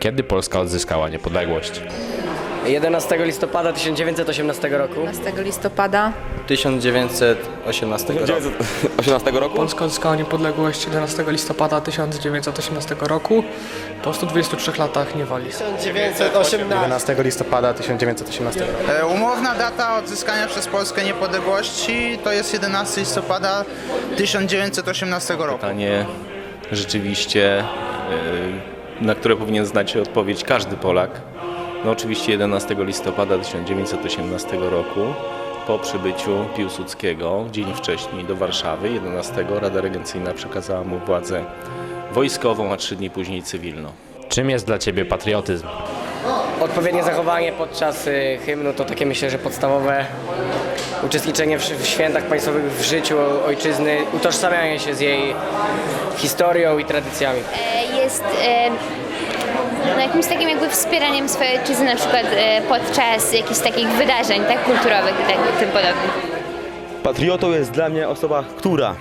Kiedy Polska odzyskała niepodległość? 11 listopada 1918 roku. 15 listopada 1918 roku. 18 roku? Polska odzyskała niepodległość 11 listopada 1918 roku po 123 latach niewoli. 11 listopada 1918 roku. E, Umowna data odzyskania przez Polskę niepodległości to jest 11 listopada 1918 roku. pytanie rzeczywiście, y, na które powinien znać odpowiedź każdy Polak. No oczywiście 11 listopada 1918 roku po przybyciu Piłsudskiego dzień wcześniej do Warszawy, 11 Rada Regencyjna przekazała mu władzę wojskową, a trzy dni później cywilną. Czym jest dla ciebie patriotyzm? Odpowiednie zachowanie podczas y, hymnu to takie myślę, że podstawowe uczestniczenie w, w świętach państwowych w życiu ojczyzny, utożsamianie się z jej historią i tradycjami. jest e, no, jakimś takim jakby wspieraniem swojej ojczyzny na przykład e, podczas jakichś takich wydarzeń tak kulturowych i tak tym podobnych. Patriotą jest dla mnie osoba, która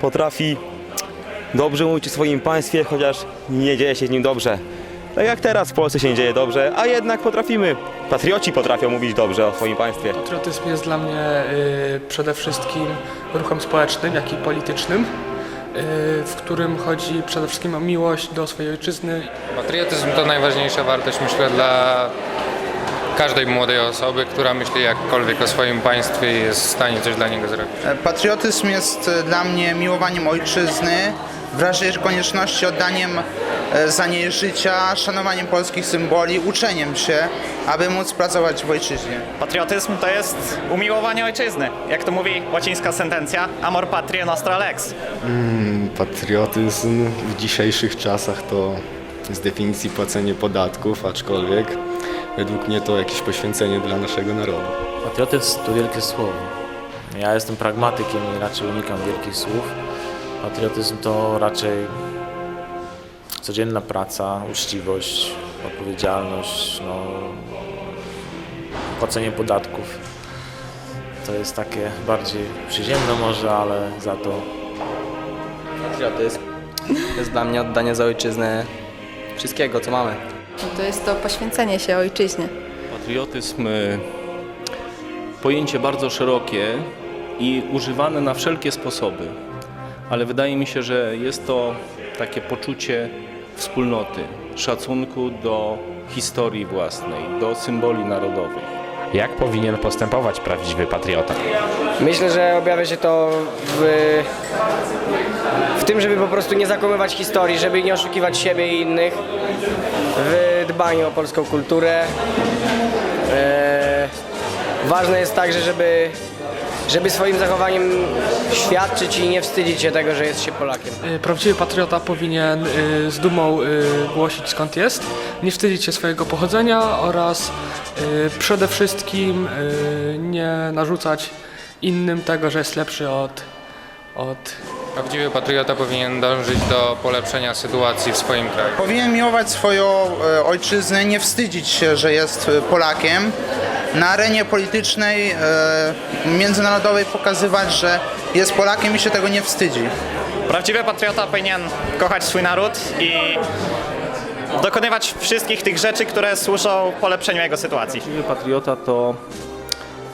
potrafi dobrze mówić o swoim państwie, chociaż nie dzieje się z nim dobrze. Tak jak teraz w Polsce się nie dzieje dobrze, a jednak potrafimy, patrioci potrafią mówić dobrze o swoim państwie. Patriotyzm jest dla mnie y, przede wszystkim ruchem społecznym, jak i politycznym, y, w którym chodzi przede wszystkim o miłość do swojej ojczyzny Patriotyzm to najważniejsza wartość, myślę, dla każdej młodej osoby, która myśli jakkolwiek o swoim państwie i jest w stanie coś dla niego zrobić. Patriotyzm jest e, dla mnie miłowaniem ojczyzny, wrażenie konieczności oddaniem e, za niej życia, szanowaniem polskich symboli, uczeniem się, aby móc pracować w ojczyźnie. Patriotyzm to jest umiłowanie ojczyzny. Jak to mówi łacińska sentencja, amor patria nostra lex. Patriotyzm w dzisiejszych czasach to z definicji płacenie podatków, aczkolwiek według mnie to jakieś poświęcenie dla naszego narodu. Patriotyzm to wielkie słowo. Ja jestem pragmatykiem i raczej unikam wielkich słów. Patriotyzm to raczej codzienna praca, uczciwość, odpowiedzialność, no, płacenie podatków. To jest takie bardziej przyziemne może, ale za to patriotyzm jest dla mnie oddanie za ojczyznę wszystkiego, co mamy. to jest to poświęcenie się ojczyźnie. Patriotyzm y, pojęcie bardzo szerokie i używane na wszelkie sposoby, ale wydaje mi się, że jest to takie poczucie wspólnoty, szacunku do historii własnej, do symboli narodowych. Jak powinien postępować prawdziwy patriota? Myślę, że objawia się to w, w tym, żeby po prostu nie zakłamywać historii, żeby nie oszukiwać siebie i innych, w dbaniu o polską kulturę. E, ważne jest także, żeby, żeby swoim zachowaniem świadczyć i nie wstydzić się tego, że jest się Polakiem. Y, Prawdziwy patriota powinien y, z dumą y, głosić skąd jest, nie wstydzić się swojego pochodzenia oraz przede wszystkim nie narzucać innym tego, że jest lepszy od, od Prawdziwy patriota powinien dążyć do polepszenia sytuacji w swoim kraju. Powinien miłować swoją e, ojczyznę, nie wstydzić się, że jest e, Polakiem. Na arenie politycznej, e, międzynarodowej pokazywać, że jest Polakiem i się tego nie wstydzi. Prawdziwy patriota powinien kochać swój naród i dokonywać wszystkich tych rzeczy, które służą polepszeniu jego sytuacji. Prawdziwy patriota to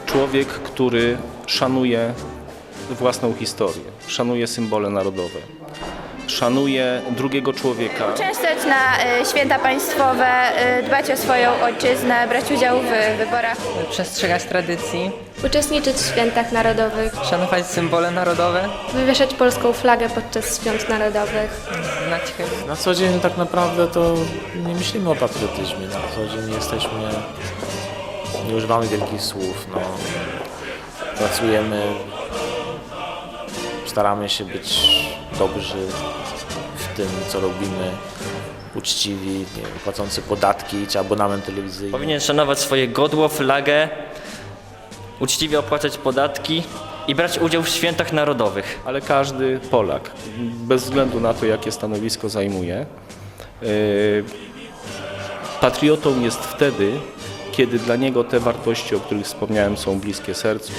człowiek, który szanuje własną historię, szanuje symbole narodowe, szanuje drugiego człowieka. Uczęszczać na e, święta państwowe, e, dbać o swoją ojczyznę, brać udział w wyborach. Przestrzegać tradycji, Uczestniczyć w świętach narodowych, szanować symbole narodowe, wywieszać polską flagę podczas świąt narodowych. znać hymn. Na co dzień tak naprawdę to nie myślimy o patriotyzmie. Na co dzień jesteśmy, nie używamy wielkich słów. No. Pracujemy, staramy się być dobrzy w tym, co robimy, uczciwi, nie wiem, płacący podatki czy abonament telewizyjny. Powinien szanować swoje godło, flagę, uczciwie opłacać podatki i brać udział w świętach narodowych. ale każdy Polak, bez względu na to, jakie stanowisko zajmuje, yy, patriotą jest wtedy, kiedy dla niego te wartości, o których wspomniałem, są bliskie sercu.